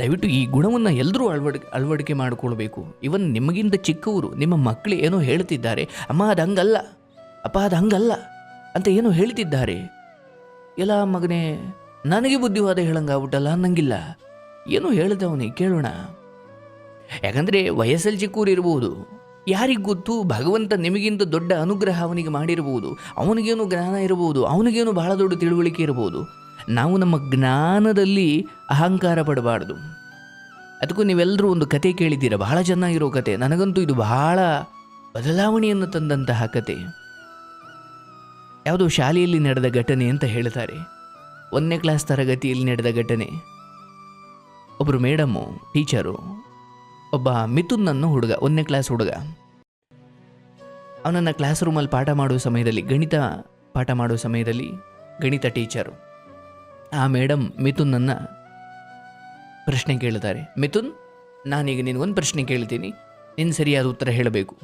ದಯವಿಟ್ಟು ಈ ಗುಣವನ್ನು ಎಲ್ಲರೂ ಅಳವಡಿ, ಅಳವಡಿಕೆ ಮಾಡಿಕೊಳ್ಬೇಕು. ಇವನ್ ನಿಮಗಿಂತ ಚಿಕ್ಕವರು, ನಿಮ್ಮ ಮಕ್ಕಳು ಏನೋ ಹೇಳ್ತಿದ್ದಾರೆ, ಅಮ್ಮ, ಅದು ಹಂಗಲ್ಲ, ಅಪ್ಪ, ಅದು ಹಂಗಲ್ಲ ಅಂತ ಏನೋ ಹೇಳ್ತಿದ್ದಾರೆ. ಎಲ್ಲ ಮಗನೇ, ನನಗೆ ಬುದ್ಧಿವಾದ ಹೇಳಂಗಾಗ್ಬಿಟ್ಟಲ್ಲ? ಅನ್ನಂಗಿಲ್ಲ. ಏನೋ ಹೇಳ್ದವನಿಗೆ ಕೇಳೋಣ. ಯಾಕಂದರೆ ವಯಸ್ಸಲ್ಲಿ ಚಿಕ್ಕೂರು ಇರ್ಬೋದು ಯಾರಿಗೆ ಗೊತ್ತು? ಭಗವಂತ ನಿಮಗಿಂತ ದೊಡ್ಡ ಅನುಗ್ರಹ ಅವನಿಗೆ ಮಾಡಿರ್ಬೋದು. ಅವನಿಗೇನು ಜ್ಞಾನ ಇರ್ಬೋದು. ಅವನಿಗೇನು ಬಹಳ ದೊಡ್ಡ ತಿಳುವಳಿಕೆ ಇರ್ಬೋದು. ನಾವು ನಮ್ಮ ಜ್ಞಾನದಲ್ಲಿ ಅಹಂಕಾರ ಪಡಬಾರ್ದು. ಅದಕ್ಕೂ ನೀವೆಲ್ಲರೂ ಒಂದು ಕತೆ ಕೇಳಿದ್ದೀರ? ಬಹಳ ಚೆನ್ನಾಗಿರೋ ಕತೆ. ನನಗಂತೂ ಇದು ಬಹಳ ಬದಲಾವಣೆಯನ್ನು ತಂದಂತಹ ಕತೆ. ಯಾವುದೋ ಶಾಲೆಯಲ್ಲಿ ನಡೆದ ಘಟನೆ ಅಂತ ಹೇಳ್ತಾರೆ. ಒಂದನೇ ಕ್ಲಾಸ್ ತರಗತಿಯಲ್ಲಿ ನಡೆದ ಘಟನೆ. ಒಬ್ಬರು ಮೇಡಮು, ಟೀಚರು, ಒಬ್ಬ ಮಿಥುನನ್ನು ಹುಡುಗ, ಒಂದನೇ ಕ್ಲಾಸ್ ಹುಡುಗ. ಅವನನ್ನು ಕ್ಲಾಸ್ ರೂಮಲ್ಲಿ ಪಾಠ ಮಾಡುವ ಸಮಯದಲ್ಲಿ, ಗಣಿತ ಪಾಠ ಮಾಡುವ ಸಮಯದಲ್ಲಿ ಗಣಿತ ಟೀಚರು. ಆ ಮೇಡಮ್ ಮಿಥುನನ್ನು ಪ್ರಶ್ನೆ ಕೇಳ್ತಾರೆ ಮಿಥುನ್, ನಾನೀಗ ನಿನಗೊಂದು ಪ್ರಶ್ನೆ ಕೇಳ್ತೀನಿ. ನೀನು ಸರಿಯಾದ ಉತ್ತರ ಹೇಳಬೇಕು.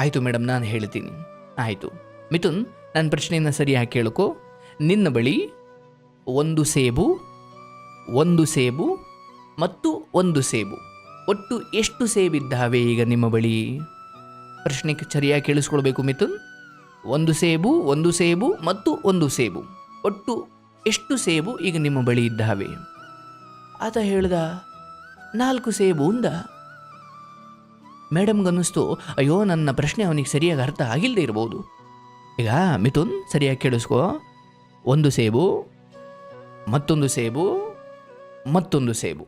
ಆಯಿತು ಮೇಡಮ್ ನಾನು ಹೇಳ್ತೀನಿ. ಆಯಿತು. ಮಿಥುನ್ ನನ್ನ ಪ್ರಶ್ನೆಯನ್ನು ಸರಿಯಾಗಿ ಕೇಳ್ಕೊ. ನಿನ್ನ ಬಳಿ ಒಂದು ಸೇಬು ಒಂದು ಸೇಬು ಮತ್ತು ಒಂದು ಸೇಬು. ಒಟ್ಟು ಎಷ್ಟು ಸೇಬಿದ್ದಾವೆ ಈಗ ನಿಮ್ಮ ಬಳಿ? ಪ್ರಶ್ನೆ ಸರಿಯಾಗಿ ಕೇಳಿಸ್ಕೊಳ್ಬೇಕು ಮಿಥುನ್. ಒಂದು ಸೇಬು ಒಂದು ಸೇಬು ಮತ್ತು ಒಂದು ಸೇಬು. ಒಟ್ಟು ಎಷ್ಟು ಸೇಬು ಈಗ ನಿಮ್ಮ ಬಳಿ ಇದ್ದಾವೆ? ಆತ ಹೇಳ್ದ, ನಾಲ್ಕು ಸೇಬು ಅಂದ ಮೇಡಮ್ಗನ್ನಿಸ್ತು ಅಯ್ಯೋ, ನನ್ನ ಪ್ರಶ್ನೆ ಅವನಿಗೆ ಸರಿಯಾಗಿ ಅರ್ಥ ಆಗಿಲ್ಲದೆ ಇರ್ಬೋದು. ಈಗ ಮಿಥುನ್, ಸರಿಯಾಗಿ ಕೇಳಿಸ್ಕೋ. ಒಂದು ಸೇಬು, ಮತ್ತೊಂದು ಸೇಬು ಮತ್ತೊಂದು ಸೇಬು.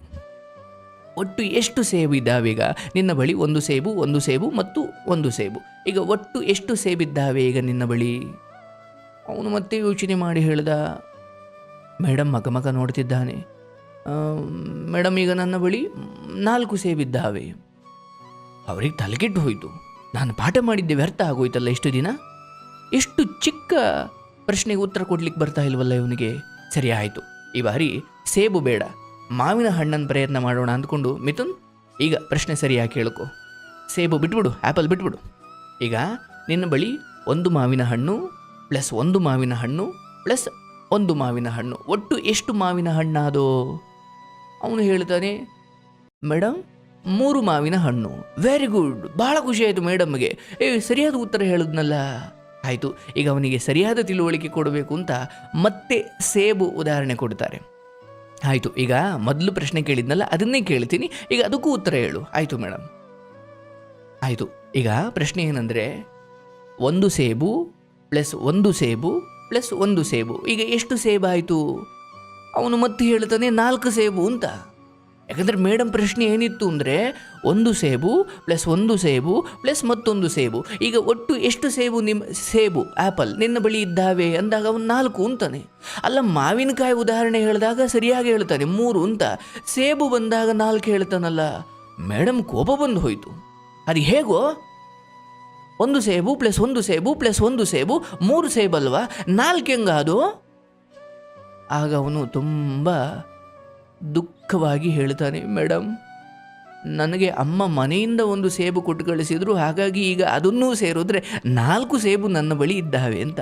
ಒಟ್ಟು ಎಷ್ಟು ಸೇಬು ಇದ್ದಾವೆ ಈಗ? ನಿನ್ನ ಬಳಿ ಒಂದು ಸೇಬು ಒಂದು ಸೇಬು ಮತ್ತು ಒಂದು ಸೇಬು. ಈಗ ಒಟ್ಟು ಎಷ್ಟು ಸೇಬಿದ್ದಾವೆ ಈಗ ನಿನ್ನ ಬಳಿ? ಅವನು ಮತ್ತೆ ಯೋಚನೆ ಮಾಡಿ ಹೇಳ್ದ ಮೇಡಮ್ ಮಗಮಗ ಮಗ ನೋಡ್ತಿದ್ದಾನೆ. ಮೇಡಮ್ ಈಗ ನನ್ನ ಬಳಿ ನಾಲ್ಕು ಸೇಬಿದ್ದಾವೆ ಅವರಿಗೆ ತಲೆಗೆಟ್ಟು ಹೋಯಿತು. ನಾನು ಪಾಠ ಮಾಡಿದ್ದೆ, ವ್ಯರ್ಥ ಆಗೋಯ್ತಲ್ಲ ಇಷ್ಟು ದಿನ? ಎಷ್ಟು ಚಿಕ್ಕ ಪ್ರಶ್ನೆಗೆ ಉತ್ತರ ಕೊಡ್ಲಿಕ್ಕೆ ಬರ್ತಾ ಇಲ್ವಲ್ಲ ಇವನಿಗೆ? ಸರಿ ಆಯಿತು. ಈ ಬಾರಿ ಸೇಬು ಬೇಡ. ಮಾವಿನ ಹಣ್ಣನ್ನು ಪ್ರಯತ್ನ ಮಾಡೋಣ ಅಂದ್ಕೊಂಡು ಮಿಥುನ್, ಈಗ ಪ್ರಶ್ನೆ ಸರಿಯಾಗಿ ಕೇಳ್ಕೊ. ಸೇಬು ಬಿಟ್ಬಿಡು ಆ್ಯಪಲ್ ಬಿಟ್ಬಿಡು. ಈಗ ನಿನ್ನ ಬಳಿ ಒಂದು ಮಾವಿನ ಹಣ್ಣು, ಪ್ಲಸ್ ಒಂದು ಮಾವಿನ ಹಣ್ಣು, ಪ್ಲಸ್ ಒಂದು ಮಾವಿನ ಹಣ್ಣು. ಒಟ್ಟು ಎಷ್ಟು ಮಾವಿನ ಹಣ್ಣಾದೋ ಅವನು ಹೇಳ್ತಾನೆ ಮೇಡಮ್ ಮೂರು ಮಾವಿನ ಹಣ್ಣು. ವೆರಿ ಗುಡ್ ಭಾಳ ಖುಷಿ ಆಯಿತು ಮೇಡಮ್ಗೆ. ಏ, ಸರಿಯಾದ ಉತ್ತರ ಹೇಳಿದ್ನಲ್ಲ. ಆಯಿತು, ಈಗ ಅವನಿಗೆ ಸರಿಯಾದ ತಿಳುವಳಿಕೆ ಕೊಡಬೇಕು ಅಂತ ಮತ್ತೆ ಸೇಬು ಉದಾಹರಣೆ ಕೊಡ್ತಾರೆ. ಆಯಿತು, ಈಗ ಮೊದಲು ಪ್ರಶ್ನೆ ಕೇಳಿದ್ನಲ್ಲ, ಅದನ್ನೇ ಕೇಳ್ತೀನಿ. ಈಗ ಅದಕ್ಕೂ ಉತ್ತರ ಹೇಳು. ಆಯಿತು ಮೇಡಮ್ ಆಯಿತು, ಈಗ ಪ್ರಶ್ನೆ ಏನಂದರೆ, ಒಂದು ಸೇಬು ಪ್ಲಸ್ ಒಂದು ಸೇಬು ಪ್ಲಸ್ ಒಂದು ಸೇಬು. ಈಗ ಎಷ್ಟು ಸೇಬು ಆಯಿತು ಅವನು ಮತ್ತೆ ಹೇಳ್ತಾನೆ, ನಾಲ್ಕು ಸೇಬು ಅಂತ. ಯಾಕಂದರೆ ಮೇಡಮ್ ಪ್ರಶ್ನೆ ಏನಿತ್ತು ಅಂದರೆ, ಒಂದು ಸೇಬು ಪ್ಲಸ್ ಒಂದು ಸೇಬು ಪ್ಲಸ್ ಮತ್ತೊಂದು ಸೇಬು. ಈಗ ಒಟ್ಟು ಎಷ್ಟು ಸೇಬು ನಿಮ್ಮ ಸೇಬು ಆ್ಯಪಲ್ ನಿನ್ನ ಬಳಿ ಇದ್ದಾವೆ ಅಂದಾಗ ಅವನು ನಾಲ್ಕು ಅಂತಾನೆ. ಅಲ್ಲ, ಮಾವಿನಕಾಯಿ ಉದಾಹರಣೆ ಹೇಳಿದಾಗ ಸರಿಯಾಗಿ ಹೇಳ್ತಾನೆ, ಮೂರು ಅಂತ. ಸೇಬು ಬಂದಾಗ ನಾಲ್ಕು ಹೇಳ್ತಾನಲ್ಲ. ಮೇಡಮ್ ಕೋಪ ಬಂದು ಹೋಯಿತು. ಅದು ಹೇಗೋ? ಒಂದು ಸೇಬು ಪ್ಲಸ್ ಒಂದು ಸೇಬು ಪ್ಲಸ್ ಒಂದು ಸೇಬು, ಮೂರು ಸೇಬಲ್ವಾ ನಾಲ್ಕು ಹೆಂಗಾದು ಆಗ ಅವನು ತುಂಬ ದುಃಖವಾಗಿ ಹೇಳ್ತಾನೆ ಮೇಡಮ್ ನನಗೆ ಅಮ್ಮ ಮನೆಯಿಂದ ಒಂದು ಸೇಬು ಕೊಟ್ಟು ಕಳಿಸಿದ್ರು, ಹಾಗಾಗಿ ಈಗ ಅದನ್ನೂ ಸೇರಿದ್ರೆ ನಾಲ್ಕು ಸೇಬು ನನ್ನ ಬಳಿ ಇದ್ದಾವೆ ಅಂತ.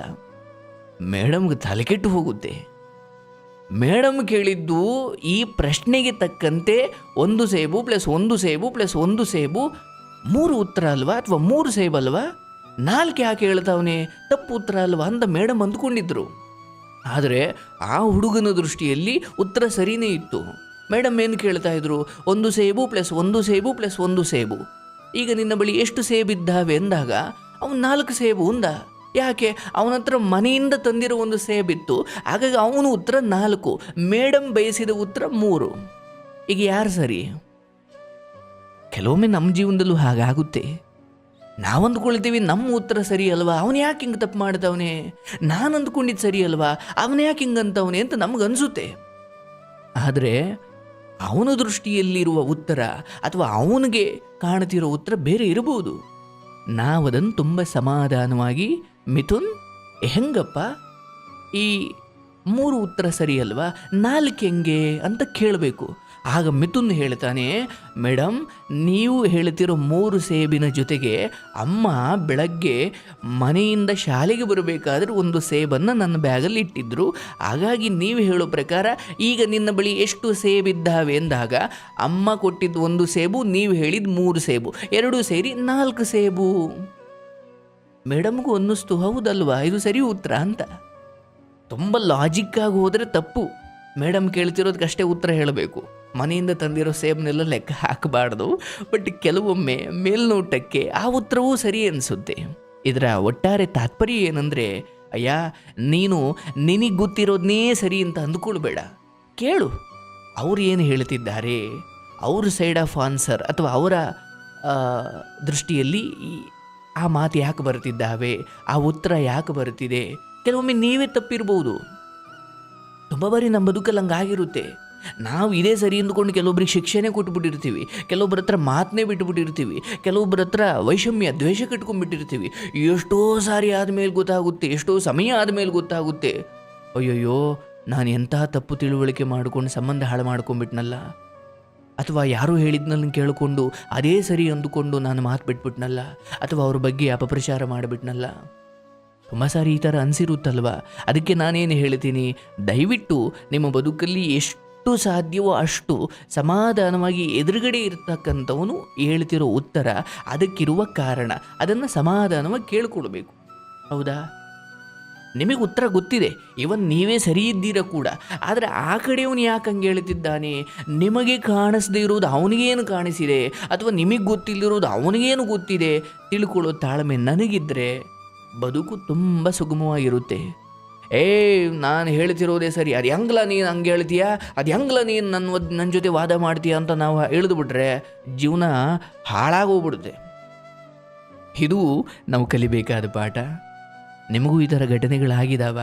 ಮೇಡಮ್ಗೆ ತಲೆಕೆಟ್ಟು ಹೋಗುತ್ತೆ. ಮೇಡಮ್ ಕೇಳಿದ್ದು ಈ ಪ್ರಶ್ನೆಗೆ ತಕ್ಕಂತೆ ಒಂದು ಸೇಬು ಪ್ಲಸ್ ಒಂದು ಸೇಬು ಪ್ಲಸ್ ಒಂದು ಸೇಬು ಮೂರು ಉತ್ತರ ಅಲ್ವಾ ಅಥವಾ ಮೂರು ಸೇಬು ಅಲ್ವಾ? ನಾಲ್ಕು ಯಾಕೆ ಹೇಳ್ತಾವನೆ, ತಪ್ಪು ಉತ್ತರ ಅಲ್ವಾ ಅಂತ ಮೇಡಮ್ ಅಂದ್ಕೊಂಡಿದ್ರು. ಆದರೆ ಆ ಹುಡುಗನ ದೃಷ್ಟಿಯಲ್ಲಿ ಉತ್ತರ ಸರಿನೇ ಇತ್ತು. ಮೇಡಮ್ ಏನು ಕೇಳ್ತಾ ಇದ್ರು? ಒಂದು ಸೇಬು ಪ್ಲಸ್ ಒಂದು ಸೇಬು ಪ್ಲಸ್ ಒಂದು ಸೇಬು. ಈಗ ನಿನ್ನ ಬಳಿ ಎಷ್ಟು ಸೇಬಿದ್ದಾವೆ ಅಂದಾಗ, ಅವನು ನಾಲ್ಕು ಸೇಬು ಅಂದ ಯಾಕೆ? ಅವನ ಹತ್ರ ಮನೆಯಿಂದ ತಂದಿರೋ ಒಂದು ಸೇಬಿತ್ತು ಹಾಗಾಗಿ ಅವನು ಉತ್ತರ ನಾಲ್ಕು ಮೇಡಮ್ ಬಯಸಿದ ಉತ್ತರ ಮೂರು. ಈಗ ಯಾರು ಸರಿ? ಕೆಲವೊಮ್ಮೆ ನಮ್ಮ ಜೀವನದಲ್ಲೂ ಹಾಗಾಗುತ್ತೆ ನಾವು ಅಂದ್ಕೊಳ್ತೀವಿ ನಮ್ಮ ಉತ್ತರ ಸರಿ ಅಲ್ವಾ? ಅವನು ಯಾಕೆ ಹಿಂಗೆ ತಪ್ಪು ಮಾಡ್ದವನೆ? ನಾನು ಅಂದ್ಕೊಂಡಿದ್ದು ಸರಿ ಅಲ್ವಾ? ಅವನು ಯಾಕೆ ಹಿಂಗೆ ಅಂತವನೇ ಅಂತ ನಮ್ಗೆ ಅನಿಸುತ್ತೆ ಆದರೆ, ಅವನ ದೃಷ್ಟಿಯಲ್ಲಿರುವ ಉತ್ತರ ಅಥವಾ ಅವನಿಗೆ ಕಾಣುತ್ತಿರೋ ಉತ್ತರ ಬೇರೆ ಇರಬಹುದು ನಾವದನ್ನು ತುಂಬ ಸಮಾಧಾನವಾಗಿ, ಮಿಥುನ್, ಹೆಂಗಪ್ಪ? ಈ ಮೂರು ಉತ್ತರ ಸರಿ ಅಲ್ವಾ? ನಾಲ್ಕು ಹೆಂಗೆ ಅಂತ ಕೇಳಬೇಕು. ಆಗ ಮಿಥುನ್ ಹೇಳ್ತಾನೆ ಮೇಡಮ್ ನೀವು ಹೇಳ್ತಿರೋ ಮೂರು ಸೇಬಿನ ಜೊತೆಗೆ ಅಮ್ಮ ಬೆಳಗ್ಗೆ ಮನೆಯಿಂದ ಶಾಲೆಗೆ ಬರಬೇಕಾದ್ರೆ ಒಂದು ಸೇಬನ್ನು ನನ್ನ ಬ್ಯಾಗಲ್ಲಿ ಇಟ್ಟಿದ್ರು. ಹಾಗಾಗಿ ನೀವು ಹೇಳೋ ಪ್ರಕಾರ ಈಗ ನಿನ್ನ ಬಳಿ ಎಷ್ಟು ಸೇಬಿದ್ದಾವೆ ಎಂದಾಗ ಅಮ್ಮ ಕೊಟ್ಟಿದ್ದು ಒಂದು ಸೇಬು, ನೀವು ಹೇಳಿದ ಮೂರು ಸೇಬು. ಎರಡೂ ಸೇರಿ ನಾಲ್ಕು ಸೇಬು. ಮೇಡಮ್ಗೂ ಅನ್ನಿಸ್ತು, ಹೌದಲ್ವಾ? ಇದು ಸರಿ ಉತ್ತರ ಅಂತ. ತುಂಬ ಲಾಜಿಕ್ಕಾಗಿ ಹೋದರೆ ತಪ್ಪು. ಮೇಡಮ್ ಕೇಳ್ತಿರೋದಕ್ಕಷ್ಟೇ ಉತ್ತರ ಹೇಳಬೇಕು. ಮನೆಯಿಂದ ತಂದಿರೋ ಸೇಬ್ನೆಲ್ಲ ಲೆಕ್ಕ ಹಾಕಬಾರ್ದು. ಬಟ್ ಕೆಲವೊಮ್ಮೆ ಮೇಲ್ನೋಟಕ್ಕೆ ಆ ಉತ್ತರವೂ ಸರಿ ಅನಿಸುತ್ತೆ. ಇದರ ಒಟ್ಟಾರೆ ತಾತ್ಪರ್ಯ ಏನಂದರೆ, ಅಯ್ಯ, ನೀನು ನಿನಗೆ ಗೊತ್ತಿರೋದನ್ನೇ ಸರಿ ಅಂತ ಅಂದ್ಕೊಳ್ಬೇಡ. ಕೇಳು, ಅವ್ರು ಏನು ಹೇಳ್ತಿದ್ದಾರೆ? ಅವ್ರ ಸೈಡ್ ಆಫ್ ಆನ್ಸರ್ ಅಥವಾ ಅವರ ದೃಷ್ಟಿಯಲ್ಲಿ ಆ ಮಾತು ಯಾಕೆ ಬರ್ತಿದ್ದಾವೆ ಆ ಉತ್ತರ ಯಾಕೆ ಬರ್ತಿದೆ ಕೆಲವೊಮ್ಮೆ ನೀವೇ ತಪ್ಪಿರ್ಬೋದು. ತುಂಬ ಬಾರಿ ನಮ್ಮ ಬದುಕಲ್ಲಿ ಹಂಗಾಗಿರುತ್ತೆ. ನಾವು ಇದೇ ಸರಿ ಅಂದ್ಕೊಂಡು ಕೆಲವೊಬ್ರಿಗೆ ಶಿಕ್ಷೆನೇ ಕೊಟ್ಬಿಟ್ಟಿರ್ತೀವಿ ಕೆಲವೊಬ್ಬರ ಹತ್ರ ಮಾತನ್ನೇ ಬಿಟ್ಬಿಟ್ಟಿರ್ತೀವಿ ಕೆಲವೊಬ್ಬರ ಹತ್ರ ವೈಷಮ್ಯ, ದ್ವೇಷ ಕಟ್ಕೊಂಡ್ಬಿಟ್ಟಿರ್ತೀವಿ. ಎಷ್ಟೋ ಸಾರಿ ಆದಮೇಲೆ ಗೊತ್ತಾಗುತ್ತೆ, ಎಷ್ಟೋ ಸಮಯ ಆದಮೇಲೆ ಗೊತ್ತಾಗುತ್ತೆ. ಅಯ್ಯಯ್ಯೋ, ನಾನು ಎಂತಹ ತಪ್ಪು ತಿಳುವಳಿಕೆ ಮಾಡ್ಕೊಂಡು ಸಂಬಂಧ ಹಾಳು ಮಾಡ್ಕೊಂಡ್ಬಿಟ್ನಲ್ಲ? ಅಥವಾ ಯಾರು ಹೇಳಿದ್ನಲ್ಲ ಕೇಳಿಕೊಂಡು ಅದೇ ಸರಿ ಅಂದುಕೊಂಡು ನಾನು ಮಾತು ಬಿಟ್ಬಿಟ್ನಲ್ಲ? ಅಥವಾ ಅವ್ರ ಬಗ್ಗೆ ಅಪಪ್ರಚಾರ ಮಾಡಿಬಿಟ್ನಲ್ಲ? ತುಂಬ ಸಾರಿ ಈ ಥರ ಅನಿಸಿರುತ್ತಲ್ವ? ಅದಕ್ಕೆ ನಾನೇನು ಹೇಳ್ತೀನಿ, ದಯವಿಟ್ಟು ನಿಮ್ಮ ಬದುಕಲ್ಲಿ ಎಷ್ಟು ಸಾಧ್ಯವೋ ಅಷ್ಟು ಸಮಾಧಾನವಾಗಿ ಎದುರುಗಡೆ ಇರ್ತಕ್ಕಂಥವನು ಹೇಳ್ತಿರೋ ಉತ್ತರ ಅದಕ್ಕಿರುವ ಕಾರಣ. ಅದನ್ನು ಸಮಾಧಾನವಾಗಿ ಕೇಳ್ಕೊಳ್ಬೇಕು. ಹೌದಾ? ನಿಮಗೆ ಉತ್ತರ ಗೊತ್ತಿದೆ. ಇವನ್ ನೀವೇ ಸರಿ ಇದ್ದೀರ ಕೂಡ. ಆದರೆ ಆ ಕಡೆಯವನು ಯಾಕೆ ಹಂಗೆ ಹೇಳ್ತಿದ್ದಾನೆ? ನಿಮಗೆ ಕಾಣಿಸದೇ ಇರೋದು ಅವನಿಗೇನು ಕಾಣಿಸಿದೆ? ಅಥವಾ ನಿಮಗೆ ಗೊತ್ತಿಲ್ಲದಿರೋದು ಅವನಿಗೇನು ಗೊತ್ತಿದೆ? ತಿಳ್ಕೊಳ್ಳೋ ತಾಳ್ಮೆ ನನಗಿದ್ರೆ ಬದುಕು ತುಂಬ ಸುಗಮವಾಗಿರುತ್ತೆ. ಏ, ನಾನು ಹೇಳ್ತಿರೋದೇ ಸರಿ. ಅದು ಹೆಂಗ್ಲ ನೀನು ಹಂಗೆ ಹೇಳ್ತೀಯಾ? ಅದು ಹೆಂಗ್ಲ ನೀನು ನನ್ನ ನನ್ನ ಜೊತೆ ವಾದ ಮಾಡ್ತೀಯ ಅಂತ ನಾವು ಹೇಳಿದ್ಬಿಟ್ರೆ ಜೀವನ ಹಾಳಾಗೋಗ್ಬಿಡುತ್ತೆ. ಇದು ನಾವು ಕಲಿಬೇಕಾದ ಪಾಠ. ನಿಮಗೂ ಈ ಥರ ಘಟನೆಗಳಾಗಿದ್ದಾವ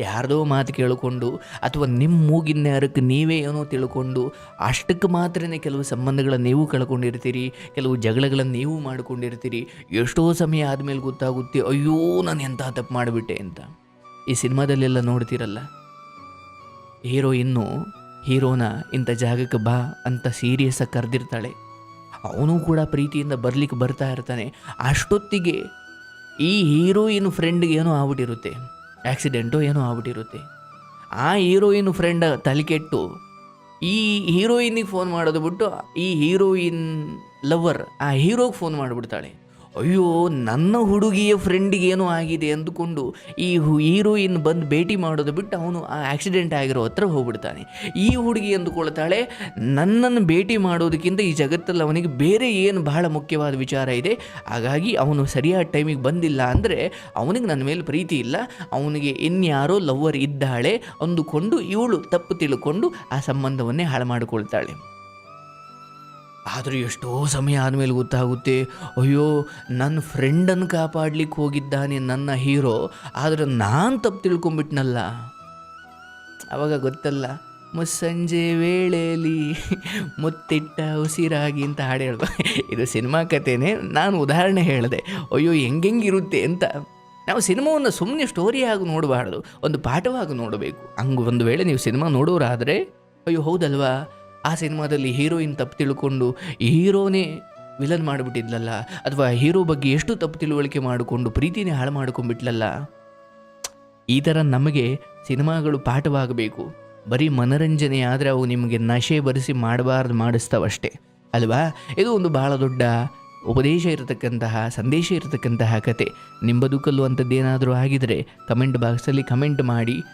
ಯಾರ್ದೋ ಮಾತು ಕೇಳಿಕೊಂಡು ಅಥವಾ ನಿಮ್ಮ ಮೂಗಿನ ನೀವೇ ಏನೋ ತಿಳ್ಕೊಂಡು ಅಷ್ಟಕ್ಕೆ ಮಾತ್ರನೇ ಕೆಲವು ಸಂಬಂಧಗಳನ್ನು ನೀವು ಕಳ್ಕೊಂಡಿರ್ತೀರಿ, ಕೆಲವು ಜಗಳಗಳನ್ನು ನೀವು ಮಾಡ್ಕೊಂಡಿರ್ತೀರಿ, ಎಷ್ಟೋ ಸಮಯ ಆದಮೇಲೆ ಗೊತ್ತಾಗುತ್ತೆ, ಅಯ್ಯೋ, ನಾನು ಎಂಥ ತಪ್ಪು ಮಾಡಿಬಿಟ್ಟೆ ಅಂತ. ಈ ಸಿನಿಮಾದಲ್ಲೆಲ್ಲ ನೋಡ್ತಿರಲ್ಲ? ಹೀರೋಯಿನ್ನು ಹೀರೋನ ಇಂಥ ಜಾಗಕ್ಕೆ ಬಾ ಅಂತ ಸೀರಿಯಸ್ಸಾಗಿ ಕರೆದಿರ್ತಾಳೆ. ಅವನು ಕೂಡ ಪ್ರೀತಿಯಿಂದ ಬರ್ಲಿಕ್ಕೆ ಬರ್ತಾ ಇರ್ತಾನೆ. ಅಷ್ಟೊತ್ತಿಗೆ ಈ ಹೀರೋಯಿನ್ ಫ್ರೆಂಡ್ಗೆ ಏನೋ ಆಗ್ಬಿಟ್ಟಿರುತ್ತೆ. ಆಕ್ಸಿಡೆಂಟು ಏನೋ ಆಗ್ಬಿಟ್ಟಿರುತ್ತೆ. ಆ ಹೀರೋಯಿನ್ ಫ್ರೆಂಡ್ ತಲೆಕೆಟ್ಟು ಈ ಹೀರೋಯಿನಿಗೆ ಫೋನ್ ಮಾಡೋದು ಬಿಟ್ಟು ಈ ಹೀರೋಯಿನ್ ಲವರ್ ಆ ಹೀರೋಗೆ ಫೋನ್ ಮಾಡಿಬಿಡ್ತಾಳೆ. ಅಯ್ಯೋ, ನನ್ನ ಹುಡುಗಿಯ ಫ್ರೆಂಡಿಗೆ ಏನೋ ಆಗಿದೆ ಅಂದುಕೊಂಡು ಈ ಹೀರೋಯಿನ್ ಬಂದು ಭೇಟಿ ಮಾಡೋದು ಬಿಟ್ಟು ಅವನು ಆ ಆಕ್ಸಿಡೆಂಟ್ ಆಗಿರೋ ಹತ್ರ ಹೋಗ್ಬಿಡ್ತಾನೆ. ಈ ಹುಡುಗಿ ಅಂದುಕೊಳ್ತಾಳೆ, ನನ್ನನ್ನು ಭೇಟಿ ಮಾಡೋದಕ್ಕಿಂತ ಈ ಜಗತ್ತಲ್ಲಿ ಅವನಿಗೆ ಬೇರೆ ಏನು ಬಹಳ ಮುಖ್ಯವಾದ ವಿಚಾರ ಇದೆ. ಹಾಗಾಗಿ ಅವನು ಸರಿಯಾದ ಟೈಮಿಗೆ ಬಂದಿಲ್ಲ ಅಂದರೆ ಅವನಿಗೆ ನನ್ನ ಮೇಲೆ ಪ್ರೀತಿ ಇಲ್ಲ. ಅವನಿಗೆ ಇನ್ಯಾರೋ ಲವ್ವರ್ ಇದ್ದಾಳೆ ಅಂದುಕೊಂಡು ಇವಳು ತಪ್ಪು ತಿಳ್ಕೊಂಡು ಆ ಸಂಬಂಧವನ್ನೇ ಹಾಳು ಮಾಡಿಕೊಳ್ತಾಳೆ. ಆದರೂ ಎಷ್ಟೋ ಸಮಯ ಆದಮೇಲೆ ಗೊತ್ತಾಗುತ್ತೆ, ಅಯ್ಯೋ, ನನ್ನ ಫ್ರೆಂಡನ್ನು ಕಾಪಾಡ್ಲಿಕ್ಕೆ ಹೋಗಿದ್ದಾನೆ ನನ್ನ ಹೀರೋ ಆದರೆ ನಾನು ತಪ್ಪು ತಿಳ್ಕೊಂಬಿಟ್ನಲ್ಲ. ಅವಾಗ ಗೊತ್ತಲ್ಲ, ಮುಸ್ಸಂಜೆ ವೇಳೆಯಲ್ಲಿ ಮುತ್ತಿಟ್ಟ ಉಸಿರಾಗಿ ಅಂತ ಹಾಡು ಹೇಳ್ಬ, ಇದು ಸಿನಿಮಾ ಕಥೆನೇ, ನಾನು ಉದಾಹರಣೆ ಹೇಳಿದೆ, ಅಯ್ಯೋ, ಹೆಂಗೆಂಗಿರುತ್ತೆ ಅಂತ. ನಾವು ಸಿನಿಮಾವನ್ನು ಸುಮ್ಮನೆ ಸ್ಟೋರಿಯಾಗಿ ನೋಡಬಾರ್ದು, ಒಂದು ಪಾಠವಾಗಿ ನೋಡಬೇಕು. ಹಂಗೆ ಒಂದು ವೇಳೆ ನೀವು ಸಿನಿಮಾ ನೋಡೋರಾದರೆ, ಅಯ್ಯೋ, ಹೌದಲ್ವಾ? ಆ ಸಿನಿಮಾದಲ್ಲಿ ಹೀರೋಯಿನ್ ತಪ್ಪು ತಿಳ್ಕೊಂಡು ಹೀರೋನೇ ವಿಲನ್ ಮಾಡಿಬಿಟ್ಟಿದ್ಲಲ್ಲ? ಅಥವಾ ಹೀರೋ ಬಗ್ಗೆ ಎಷ್ಟು ತಪ್ಪು ತಿಳುವಳಿಕೆ ಮಾಡಿಕೊಂಡು ಪ್ರೀತಿನೇ ಹಾಳು ಮಾಡ್ಕೊಂಡ್ಬಿಟ್ಲಲ್ಲ? ಈ ಥರ ನಮಗೆ ಸಿನಿಮಾಗಳು ಪಾಠವಾಗಬೇಕು. ಬರೀ ಮನರಂಜನೆ ಆದರೆ ಅವು ನಿಮಗೆ ನಶೆ ಬರೆಸಿ ಮಾಡಬಾರ್ದು ಮಾಡಿಸ್ತಾವಷ್ಟೇ. ಅಲ್ವಾ? ಇದು ಒಂದು ಭಾಳ ದೊಡ್ಡ ಉಪದೇಶ ಇರತಕ್ಕಂತಹ, ಸಂದೇಶ ಇರತಕ್ಕಂತಹ ಕತೆ. ನಿಮ್ಮ ಬದುಕಲ್ಲೂ ಅಂಥದ್ದೇನಾದರೂ ಆಗಿದರೆ ಕಮೆಂಟ್ ಬಾಕ್ಸಲ್ಲಿ ಕಮೆಂಟ್ ಮಾಡಿ